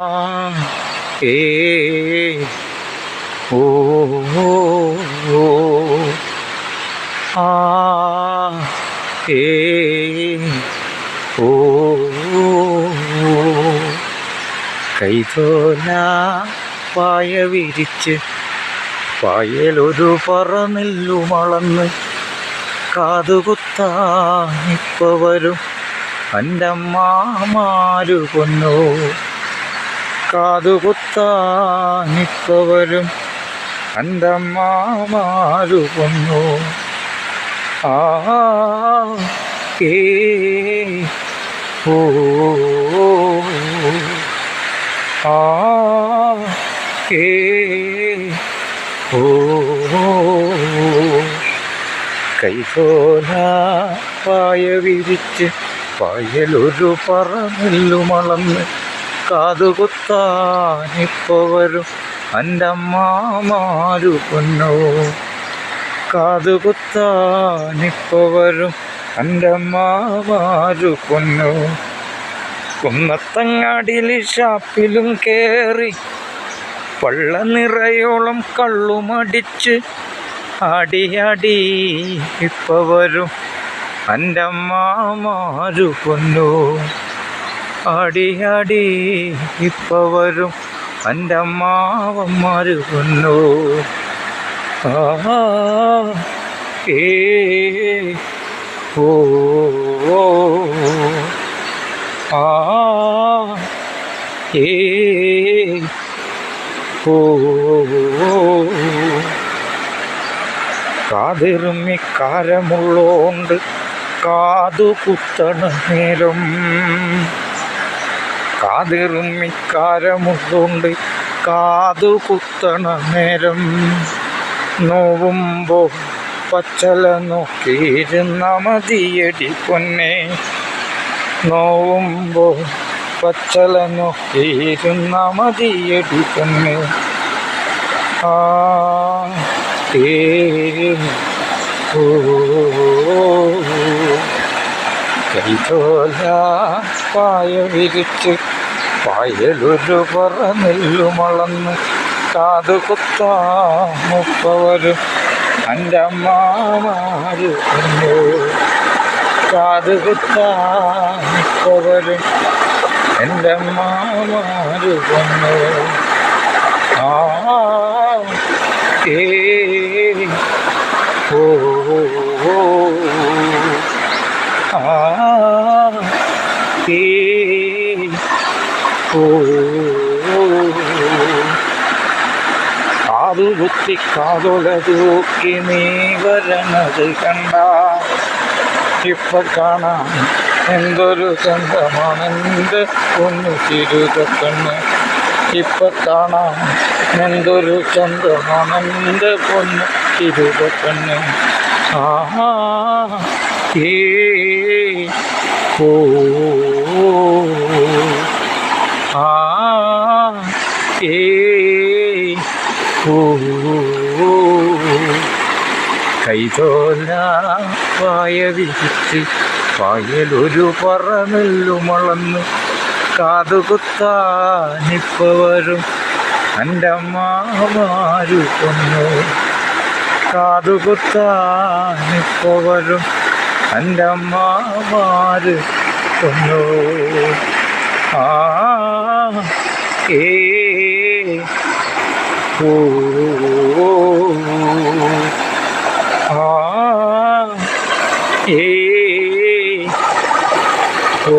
ഏ ഓ ആ ഏ ഓ പായ വിരിച്ച് പായലൊരു പറനെല്ലുമളന്ന് കാതുകുത്താനിപ്പ വരും എന്റെ മാമാരു പൊന്നോ കാതുകുത്താനിപ്പ വരും എന്റെ അമ്മാമാരു ആ കേ ഓ ആ കേ ഓ. കൈകോല പായ വിരിച്ച് പായലൊരു പറന്നെല്ലുമളന്ന് കാതുകുത്താനിപ്പോ വരും എന്റെ അമ്മമാരു പൊന്നോ. കാതുകുത്താനിപ്പോ വരും എന്റെ അമ്മമാരു പൊന്നോ. കുന്നത്തങ്ങാടിയിൽ ഷാപ്പിലും കേറി പള്ള നിറയോളം കള്ളുമടിച്ച് ആടിയാടി ഇപ്പോ വരും എന്റെ അമ്മമാരു പൊന്നു. ആടിയാടി ഇപ്പൊ വരും എന്റെ അമ്മാവന്മാര് പൊന്നു ആ ഏ ഓ ആ ഏ ഓ. കാതിറുമ്മിക്കാരമുള്ളോണ്ട് കാതു കുത്തണ നേരം കാതിറുമ്മിക്കാരമുള്ളോണ്ട് കാതു കുത്തണ നേരം നോവുമ്പോ പച്ചല നോക്കിയിരുന്ന മതിയടി പൊന്നെ. നോവുമ്പോ പച്ചല നോക്കിയിരുന്ന മതിയടി പൊന്നെ. ആ തേ ഓ കൈതോല പായ വിരിച്ച് പായലൊരു പറനെല്ലുമളന്ന് കാതു കുത്താമുപ്പവരും എന്റെ അമ്മാമാര് കാതു കുത്താമുപ്പവരും എന്റെ അമ്മാമാര് കൊന്നു ആ ഓ ഓ, ആ ഓ കാതുകുത്തി കാതുല തൂക്കി നീ വരണത് കണ്ട. ഇപ്പൊ കാണാം എന്തൊരു ചന്തമാണെന്റെ പൊന്നു തിരുതക്കണ്ണ് ഇപ്പൊ കാണാം എന്തൊരു ചന്തമാണെന്റെ പൊന്നു തിരുതക്കണ്ണ് ആ ഏ. ഓ ആ ഏ ഓ കൈതോല പായ വിരിച്ച് പായലൊരു പറനെല്ലുമളന്ന് കാതുകുത്താനിപ്പ വരും എന്റെ അമ്മമാരു കൊന്നു. കാതുകുത്താനിപ്പ വരും എന്റെ അമ്മാമാര് കൊന്നു ആ ഏ ഓ ആ ഏ ഓ.